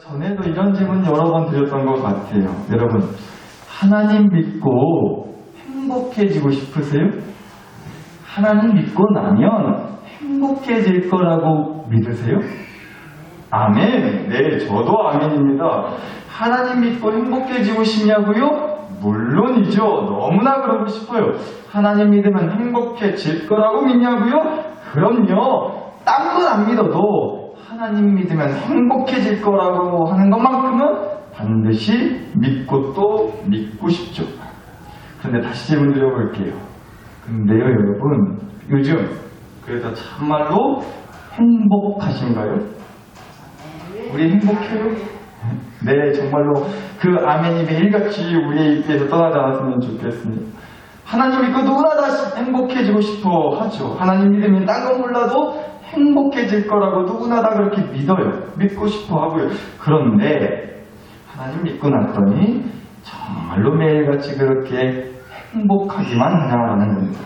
전에도 이런 질문 여러 번 드렸던 것 같아요. 여러분, 하나님 믿고 행복해지고 싶으세요? 하나님 믿고 나면 행복해질 거라고 믿으세요? 아멘. 네, 저도 아멘입니다. 하나님 믿고 행복해지고 싶냐고요? 물론이죠. 너무나 그러고 싶어요. 하나님 믿으면 행복해질 거라고 믿냐고요? 그럼요. 딴 건 안 믿어도 하나님 믿으면 행복해질 거라고 하는 것만큼은 반드시 믿고 또 믿고 싶죠. 그런데 다시 질문 드려볼게요. 근데요, 여러분. 요즘 그래서 참말로 행복하신가요? 우리 행복해요? 네, 정말로 그 아멘이 매일같이 우리의 입에서 떠나지 않았으면 좋겠습니다. 하나님 믿고 누구나 다 행복해지고 싶어 하죠. 하나님 믿으면 딴 건 몰라도 행복해질 거라고 누구나 다 그렇게 믿어요. 믿고 싶어 하고요. 그런데 하나님 믿고 났더니 정말로 매일같이 그렇게 행복하기만 하냐라는 겁니다.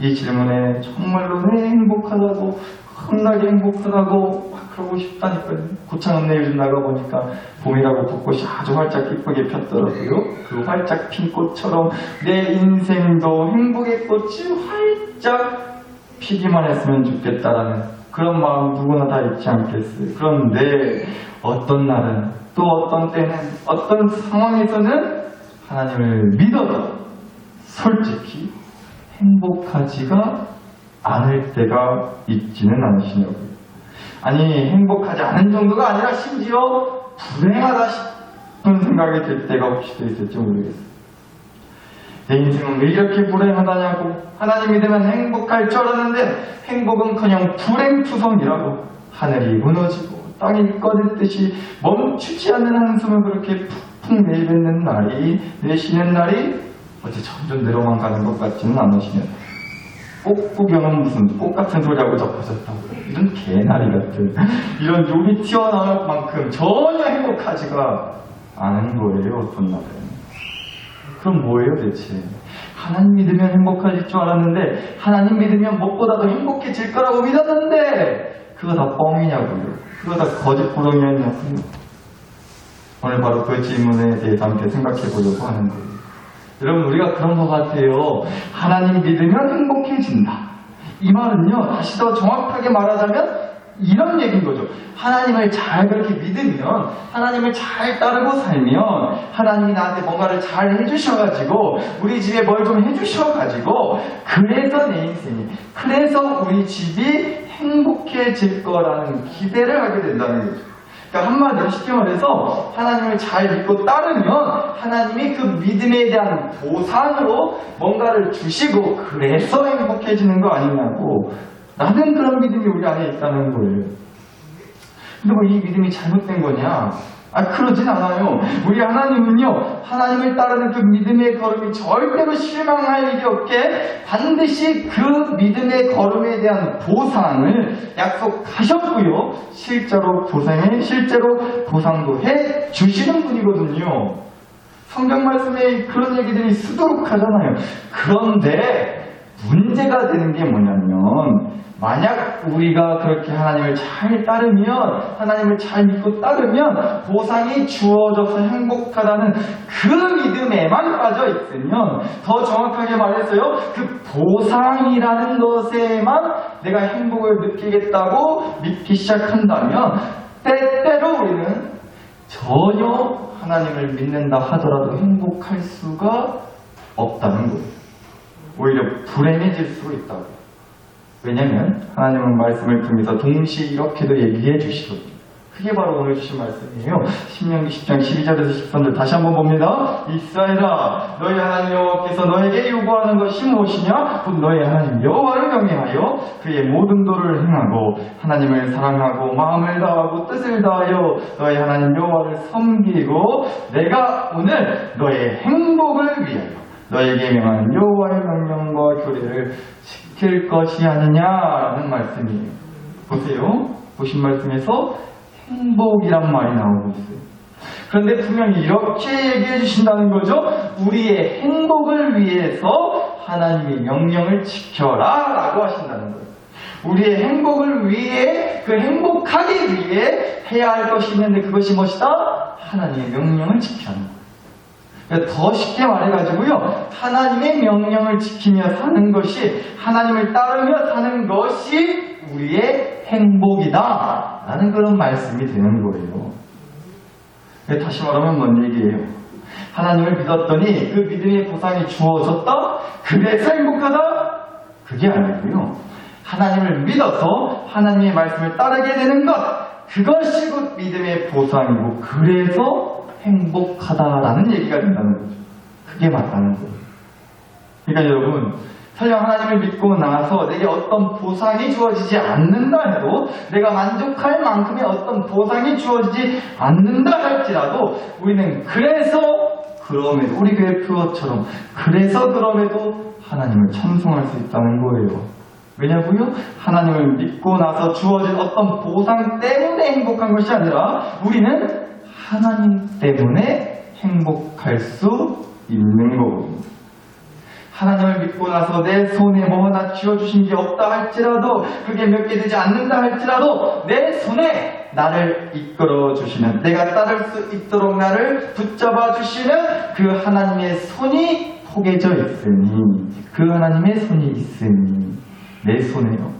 이 질문에 정말로 내 행복하다고 겁나게 행복하다고 막 그러고 싶다니까요. 고창읍내 요즘 나가보니까 봄이라고 벚꽃이 아주 활짝 이쁘게 폈더라고요. 그 활짝 핀 꽃처럼 내 인생도 행복의 꽃이 활짝 피기만 했으면 좋겠다라는 그런 마음 누구나 다 있지 않겠어요. 그런데 어떤 날은 또 어떤 때는 어떤 상황에서는 하나님을 믿어도 솔직히 행복하지가 않을 때가 있지는 않으시냐고요. 아니, 행복하지 않은 정도가 아니라 심지어 불행하다 싶은 생각이 들 때가 혹시 도 있을지 모르겠어요. 내 인생은 왜 이렇게 불행하다냐고. 하나님 믿으면 행복할 줄 알았는데 행복은 그냥 불행투성이라고. 하늘이 무너지고 땅이 꺼졌듯이 멈추지 않는 한숨을 그렇게 푹푹 내뱉는 날이, 내쉬는 날이 어째 점점 내려만 가는 것 같지는 않으시냐. 꽃구경은 무슨 꽃 같은 소리하고 접하셨다고 이런 개나리 같은 이런 욕이 튀어나올 만큼 전혀 행복하지가 않은 거예요 어떤 날은 그럼 뭐예요 대체 하나님 믿으면 행복해질 줄 알았는데 하나님 믿으면 무엇보다도 행복해질 거라고 믿었는데 그거 다 뻥이냐고요 그거 다 거짓 부렁이었냐고요 오늘 바로 그 질문에 대해서 함께 생각해 보려고 하는 거예요 여러분 우리가 그런 것 같아요. 하나님 믿으면 행복해진다. 이 말은요. 다시 더 정확하게 말하자면 이런 얘기인 거죠. 하나님을 잘 그렇게 믿으면 하나님을 잘 따르고 살면 하나님이 나한테 뭔가를 잘 해주셔가지고 우리 집에 뭘 좀 해주셔가지고 그래서 내 인생이 그래서 우리 집이 행복해질 거라는 기대를 하게 된다는 거죠. 그러니까 한마디로 쉽게 말해서 하나님을 잘 믿고 따르면 하나님이 그 믿음에 대한 보상으로 뭔가를 주시고 그래서 행복해지는 거 아니냐고 나는 그런 믿음이 우리 안에 있다는 거예요. 근데 뭐 이 믿음이 잘못된 거냐? 아, 그러진 않아요. 우리 하나님은요, 하나님을 따르는 그 믿음의 걸음이 절대로 실망할 일이 없게 반드시 그 믿음의 걸음에 대한 보상을 약속하셨고요. 실제로 보상해, 실제로 보상도 해 주시는 분이거든요. 성경 말씀에 그런 얘기들이 수두룩 하잖아요. 그런데 문제가 되는 게 뭐냐면, 만약 우리가 그렇게 하나님을 잘 따르면, 하나님을 잘 믿고 따르면, 보상이 주어져서 행복하다는 그 믿음에만 빠져 있으면, 더 정확하게 말해서요, 그 보상이라는 것에만 내가 행복을 느끼겠다고 믿기 시작한다면, 때때로 우리는 전혀 하나님을 믿는다 하더라도 행복할 수가 없다는 거예요. 오히려 불행해질 수가 있다고. 왜냐면 하나님은 말씀을 통해서 동시에 이렇게도 얘기해 주시거든요. 그게 바로 오늘 주신 말씀이에요. 신명기 10장 12절에서 13절 다시 한번 봅니다. 이스라엘아 너희 하나님 여호와께서 너에게 요구하는 것이 무엇이냐? 곧 너희 하나님 여호와를 경외하여 그의 모든 도를 행하고 하나님을 사랑하고 마음을 다하고 뜻을 다하여 너희 하나님 여호와를 섬기고 내가 오늘 너의 행복을 위하여 너에게 명한 여호와의 명령과 교례를 지 킬 것이 아니냐라는 말씀이에요. 보세요. 보신 말씀에서 행복이란 말이 나오고 있어요. 그런데 분명히 이렇게 얘기해 주신다는 거죠. 우리의 행복을 위해서 하나님의 명령을 지켜라 라고 하신다는 거예요. 우리의 행복을 위해 그 행복하기 위해 해야 할 것이 있는데 그것이 무엇이다? 하나님의 명령을 지키는 거예요. 더 쉽게 말해가지고요. 하나님의 명령을 지키며 사는 것이 하나님을 따르며 사는 것이 우리의 행복이다. 라는 그런 말씀이 되는 거예요. 그러니까 다시 말하면 뭔 얘기예요? 하나님을 믿었더니 그 믿음의 보상이 주어졌다? 그래서 행복하다? 그게 아니고요. 하나님을 믿어서 하나님의 말씀을 따르게 되는 것, 그것이 곧 믿음의 보상이고, 그래서 행복하다라는 얘기가 된다는 거죠. 그게 맞다는 거예요. 그러니까 여러분, 설령 하나님을 믿고 나서 내게 어떤 보상이 주어지지 않는다 해도 내가 만족할 만큼의 어떤 보상이 주어지지 않는다 할지라도 우리는 그래서 그럼에도 우리 교회 표어처럼 그래서 그럼에도 하나님을 찬송할 수 있다는 거예요. 왜냐고요? 하나님을 믿고 나서 주어진 어떤 보상 때문에 행복한 것이 아니라 우리는 하나님 때문에 행복할 수 있는 거거든요. 하나님을 믿고 나서 내 손에 뭐 하나 쥐어주신 게 없다 할지라도 그게 몇 개 되지 않는다 할지라도 내 손에 나를 이끌어 주시는 내가 따를 수 있도록 나를 붙잡아 주시는 그 하나님의 손이 포개져 있으니 그 하나님의 손이 있으니 내 손에요.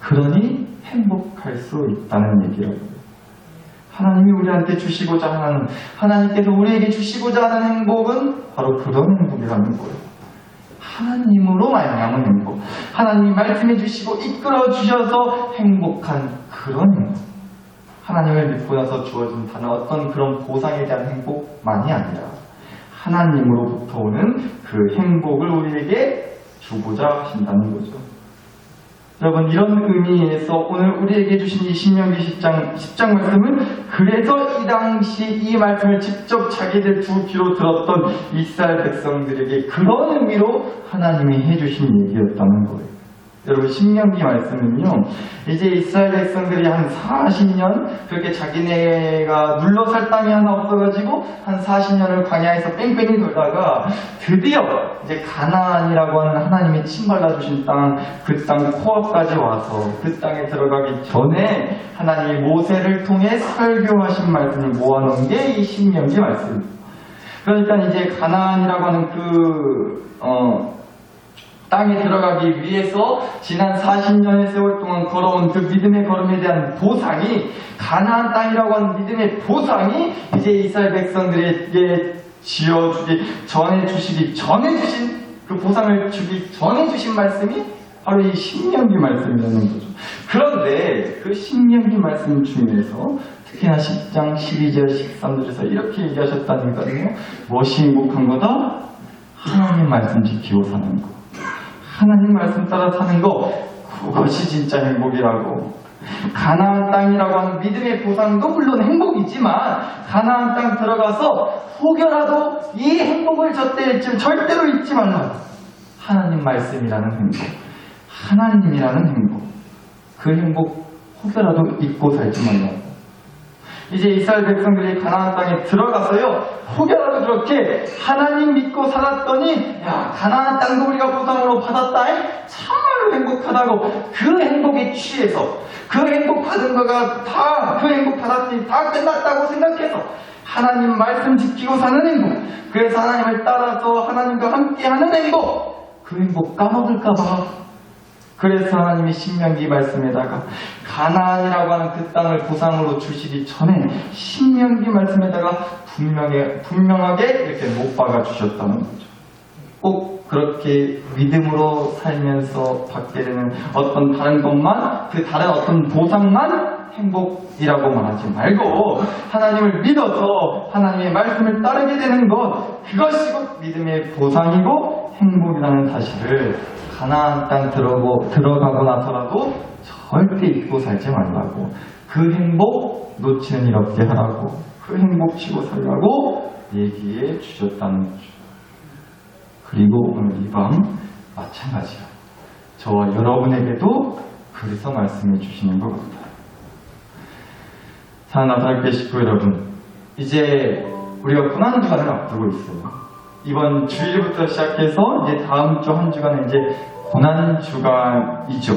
그러니 행복할 수 있다는 얘기라고요. 하나님이 우리한테 주시고자 하는 하나님께서 우리에게 주시고자 하는 행복은 바로 그런 행복이라는 거예요. 하나님으로 말미암은 행복. 하나님이 말씀해 주시고 이끌어 주셔서 행복한 그런 행복. 하나님을 믿고 나서 주어진 다른 어떤 그런 보상에 대한 행복만이 아니라 하나님으로부터 오는 그 행복을 우리에게 주고자 하신다는 거죠. 여러분 이런 의미에서 오늘 우리에게 주신 이 신명기 10장 10장 말씀은 그래서 이 당시 이 말씀을 직접 자기들 두 귀로 들었던 이스라엘 백성들에게 그런 의미로 하나님이 해주신 얘기였다는 거예요. 여러분 신명기 말씀은요 이제 이스라엘 백성들이 한 40년 그렇게 자기네가 눌러살 땅이 하나 없어가지고 한 40년을 광야에서 뺑뺑이 돌다가 드디어 이제 가나안이라고 하는 하나님이 침발라 주신 땅 그 땅 코앞까지 와서 그 땅에 들어가기 전에 하나님이 모세를 통해 설교하신 말씀을 모아놓은 게 이 신명기 말씀입니다. 그러니까 이제 가나안이라고 하는 그 어, 땅에 들어가기 위해서 지난 40년의 세월 동안 걸어온 그 믿음의 걸음에 대한 보상이 가나안 땅이라고 하는 믿음의 보상이 이제 이스라엘 백성들에게 지어주기 전에 주시기 전에 주신 그 보상을 주기 전에 주신 말씀이 바로 이 신명기 말씀이라는 거죠. 그런데 그 신명기 말씀 중에서 특히나 10장 12절 13절에서 이렇게 얘기하셨다니까요. 무엇이 행복한 거다? 하나님 말씀 지키고 사는 거. 하나님 말씀 따라 사는 거 그것이 진짜 행복이라고. 가나안 땅이라고 하는 믿음의 보상도 물론 행복이지만 가나안 땅 들어가서 혹여라도 이 행복을 저때쯤 절대로 잊지 말라. 하나님 말씀이라는 행복, 하나님이라는 행복, 그 행복 혹여라도 잊고 살지 말라. 이제 이스라엘 백성들이 가나안 땅에 들어가서요 혹여라도 그렇게 하나님 믿고 살았더니 야 가나안 땅도 우리가 보상으로 받았다 참말로 행복하다고 그 행복에 취해서 그 행복 받은 거가 다 그 행복 받았으니 다 끝났다고 생각해서 하나님 말씀 지키고 사는 행복 그래서 하나님을 따라서 하나님과 함께 하는 행복 그 행복 까먹을까봐 그래서 하나님이 신명기 말씀에다가 가나안이라고 하는 그 땅을 보상으로 주시기 전에 신명기 말씀에다가 분명히, 분명하게 이렇게 못 박아 주셨다는 거죠. 꼭 그렇게 믿음으로 살면서 받게 되는 어떤 다른 것만 그 다른 어떤 보상만 행복이라고 말하지 말고 하나님을 믿어서 하나님의 말씀을 따르게 되는 것 그것이 곧 믿음의 보상이고 행복이라는 사실을 가나안 땅 들어고, 들어가고 나서라도 절대 잊고 살지 말라고 그 행복 놓치는 일 없게 하라고 그 행복 치고 살라고 얘기해 주셨다는 거죠. 그리고 오늘 이 밤 마찬가지야. 저와 여러분에게도 그래서 말씀해 주시는 것 같아요. 사나다학교 식구 여러분, 이제 우리가 고난주간을 앞두고 있어요. 이번 주일부터 시작해서 이제 다음 주 한 주간은 이제 고난 주간이죠.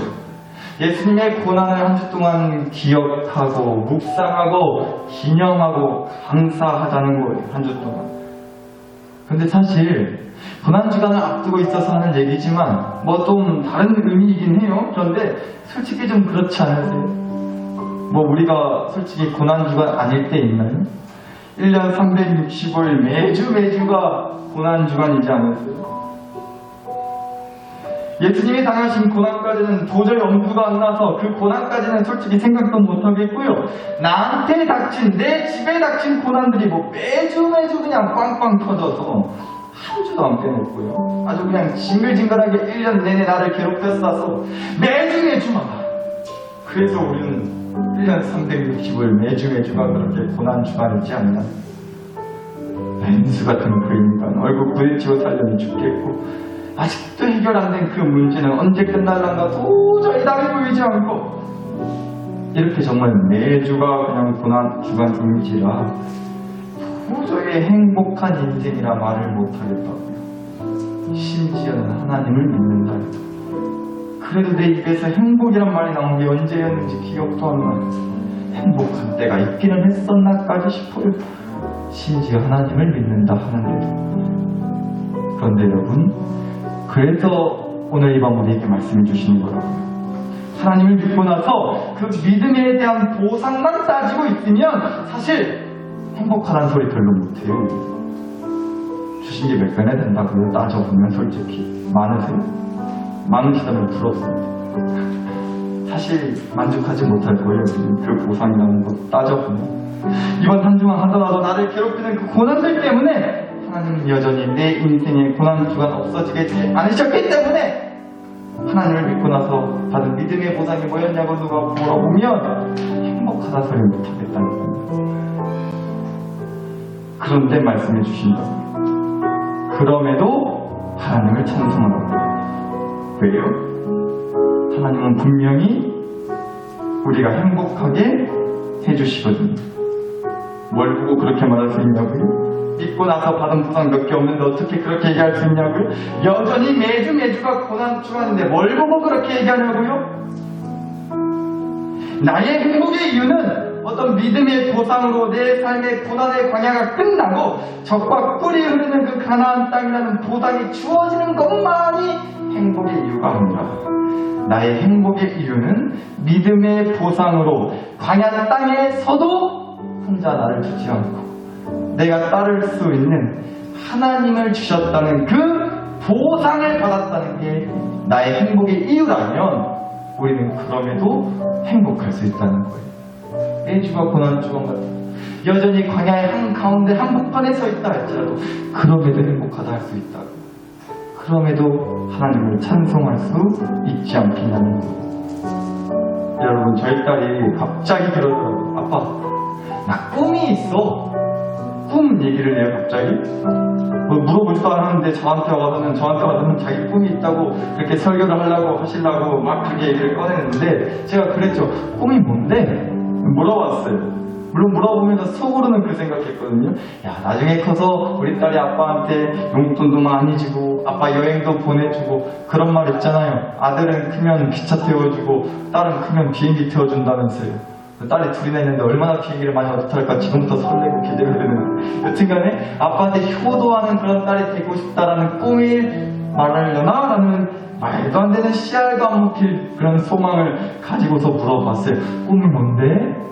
예수님의 고난을 한 주 동안 기억하고 묵상하고 기념하고 감사하자는 거예요. 한 주 동안. 근데 사실 고난 주간을 앞두고 있어서 하는 얘기지만 뭐 좀 다른 의미이긴 해요. 그런데 솔직히 좀 그렇지 않으세요? 뭐 우리가 솔직히 고난 주간 아닐 때 있나요? 1년 365일 매주 매주가 고난 주간이지 않으세요? 예수님이 당하신 고난까지는 도저히 엄두가 안 나서 그 고난까지는 솔직히 생각도 못 하겠고요. 나한테 닥친, 내 집에 닥친 고난들이 뭐 매주 매주 그냥 빵빵 터져서 한 주도 안 빼냈고요. 아주 그냥 징글징글하게 1년 내내 나를 괴롭혔어서 매주 매주마다. 그래서 우리는 1년 365일 매주 매주가 그렇게 고난 주간이지 않나. 렌스 같은 그 인간, 얼굴 부딪히고 살려니 죽겠고, 아직도 해결 안 된 그 문제는 언제 끝날란가 도저히 답이 보이지 않고 이렇게 정말 매주가 그냥 고난 주간 중이지라 도저히 행복한 인생이라 말을 못하겠다고요. 심지어는 하나님을 믿는다. 그래도 내 입에서 행복이란 말이 나온 게 언제였는지 기억도 안 나요. 행복한 때가 있기는 했었나까지 싶어요. 심지어 하나님을 믿는다 하는데도. 그런데 여러분, 그래서 오늘 이 밤 우리에게 말씀해 주시는 거라고요. 하나님을 믿고 나서 그 믿음에 대한 보상만 따지고 있으면 사실 행복하다는 소리 별로 못해요. 주신 게몇 배나 된다고요? 따져보면 솔직히. 많으세요? 많으시다면 부럽습니다. 사실 만족하지 못할 거예요. 그 보상이라는 거 따져보면. 이번 한 주만 하더라도 나를 괴롭히는 그 고난들 때문에 하나님은 여전히 내 인생의 고난 주간 없어지게 않으셨기 때문에 하나님을 믿고 나서 받은 믿음의 보상이 뭐였냐고 누가 물어보면 행복하다 소리 못하겠다는 겁니다. 그런데 말씀해 주신다. 그럼에도 하나님을 찬송하라고. 왜요? 하나님은 분명히 우리가 행복하게 해주시거든요. 뭘 보고 그렇게 말할 수 있냐고요? 믿고 나서 받은 보상 몇 개 없는데 어떻게 그렇게 얘기할 수 있냐고요? 여전히 매주 매주가 고난 주간인데 뭘 보고 그렇게 얘기하냐고요? 나의 행복의 이유는 어떤 믿음의 보상으로 내 삶의 고난의 광야가 끝나고 적과 꿀이 흐르는 그 가나안 땅이라는 보상이 주어지는 것만이 행복의 이유가 아니라 나의 행복의 이유는 믿음의 보상으로 광야 땅에서도 혼자 나를 두지 않고 내가 따를 수 있는 하나님을 주셨다는 그 보상을 받았다는 게 나의 행복의 이유라면 우리는 그럼에도 행복할 수 있다는 거예요. 매주가 고난주간 같은 여전히 광야의 한 가운데 한복판에 서 있다 할지라도 그럼에도 행복하다 할 수 있다. 그럼에도 하나님을 찬송할 수 있지 않겠냐는 거예요. 여러분 저희 딸이 갑자기 그러더라고요. 아빠 나 꿈이 있어. 꿈 얘기를 해요 갑자기. 뭐 물어보지도 않았는데 저한테 와서는 저한테 와서는 자기 꿈이 있다고 그렇게 설교를 하려고 하시려고 막 그렇게 얘기를 꺼내는데 제가 그랬죠. 꿈이 뭔데? 물어봤어요. 물론 물어보면서 속으로는 그 생각했거든요. 야 나중에 커서 우리 딸이 아빠한테 용돈도 많이 주고 아빠 여행도 보내주고 그런 말 있잖아요. 아들은 크면 기차 태워주고 딸은 크면 비행기 태워준다면서요. 딸이 둘이나 있는데 얼마나 비행기를 많이 어떡할까 지금부터 설레고 기대가 되는 여튼간에 아빠한테 효도하는 그런 딸이 되고 싶다라는 꿈을 말하려나 라는 말도 안 되는 씨알도 안 먹힐 그런 소망을 가지고서 물어봤어요 꿈이 뭔데?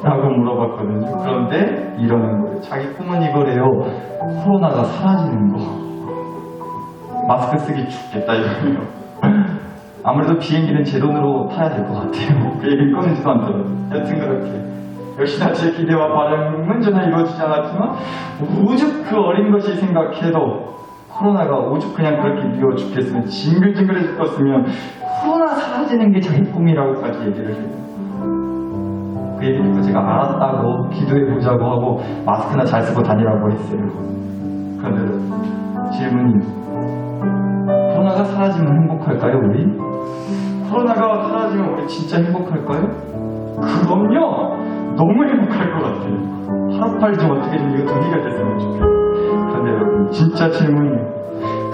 라고 물어봤거든요 그런데 이러는 거예요 자기 꿈은 이거래요 코로나가 사라지는 거 마스크 쓰기 죽겠다 이거예요 아무래도 비행기는 제 돈으로 타야 될 것 같아요. 그 얘기는 꺼내지도 않더라고요. 여튼 그렇게. 역시나 제 기대와 바람은 전혀 이루어지지 않았지만, 오죽 그 어린 것이 생각해도, 코로나가 오죽 그냥 그렇게 미워 죽겠으면, 징글징글해 죽겠으면, 코로나 사라지는 게 자기 꿈이라고까지 얘기를 해요. 그 얘기 듣고 제가 알았다고, 기도해보자고 하고, 마스크나 잘 쓰고 다니라고 했어요. 그런데 질문이, 코로나가 사라지면 행복할까요, 우리? 코로나가 사라지면 우리 진짜 행복할까요? 그럼요! 너무 행복할 것 같아요. 하루빨리 좀 어떻게 좀 이거 정리가 됐으면 좋겠어요. 그런데 여러분, 진짜 질문이에요.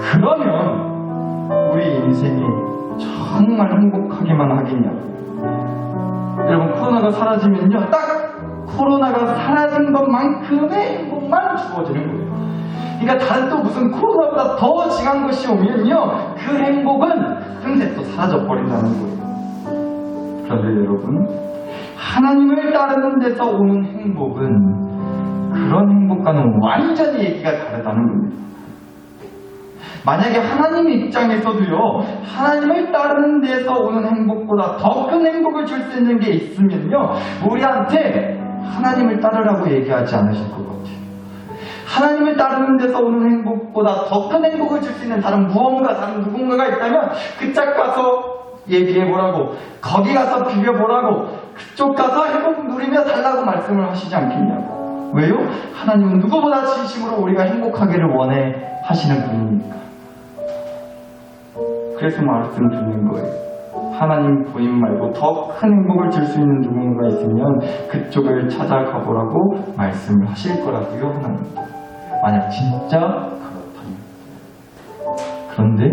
그러면 우리 인생이 정말 행복하기만 하겠냐? 여러분 코로나가 사라지면요 딱 코로나가 사라진 것만큼의 행복만 주어지는 거예요. 그러니까 다른 또 무슨 코로나보다 더 지간 것이 오면요 그 행복은 금세 또 사라져 버린다는 거예요. 그런데 여러분 하나님을 따르는 데서 오는 행복은 그런 행복과는 완전히 얘기가 다르다는 겁니다. 만약에 하나님 입장에서도요, 하나님을 따르는 데서 오는 행복보다 더 큰 행복을 줄 수 있는 게 있으면요, 우리한테 하나님을 따르라고 얘기하지 않으실 것 같아요. 하나님을 따르는 데서 오는 행복보다 더 큰 행복을 줄 수 있는 다른 무언가, 다른 누군가가 있다면 그짝 가서 얘기해보라고, 거기 가서 비벼보라고, 그쪽 가서 행복 누리며 달라고 말씀을 하시지 않겠냐고. 왜요? 하나님은 누구보다 진심으로 우리가 행복하기를 원해 하시는 분이니까. 그래서 말씀 드리는 거예요. 하나님 본인 말고 더 큰 행복을 줄 수 있는 누군가가 있으면 그쪽을 찾아가 보라고 말씀을 하실 거라고요, 하나님. 만약 진짜 그렇다면. 그런데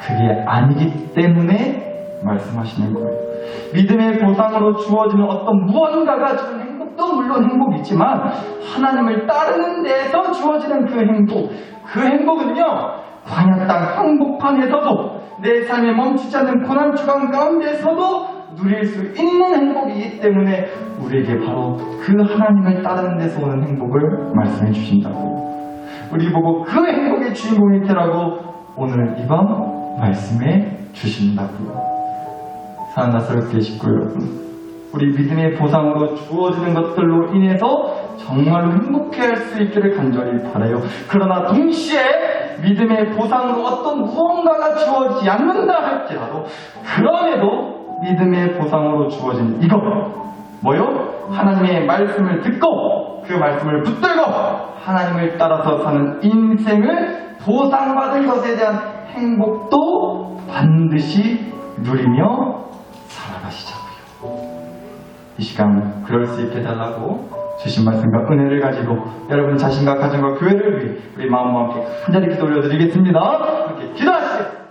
그게 아니기 때문에 말씀하시는 거예요. 믿음의 보상으로 주어지는 어떤 무언가가 주는 행복도 물론 행복이지만 하나님을 따르는 데서 주어지는 그 행복, 그 행복은요, 광야 땅 항복판에서도 내 삶에 멈추지 않는 고난 주간 가운데서도 누릴 수 있는 행복이기 때문에 우리에게 바로 그 하나님을 따르는 데서 오는 행복을 말씀해 주신다고요. 우리 보고 그 행복의 주인공이 되라고 오늘 이 밤 말씀해 주신다고요. 사랑스럽게 식구 여러분, 우리 믿음의 보상으로 주어지는 것들로 인해서 정말로 행복해할 수 있기를 간절히 바라요. 그러나 동시에 믿음의 보상으로 어떤 무언가가 주어지지 않는다 할지라도 그럼에도 믿음의 보상으로 주어진 이것 뭐요? 하나님의 말씀을 듣고 그 말씀을 붙들고 하나님을 따라서 사는 인생을 보상받은 것에 대한 행복도 반드시 누리며 살아가시자고요. 이 시간 그럴 수 있게 달라고 주신 말씀과 은혜를 가지고 여러분 자신과 가정과 교회를 위해 우리 마음과 함께 간절히 기도 올려드리겠습니다. 함께 기도하시죠.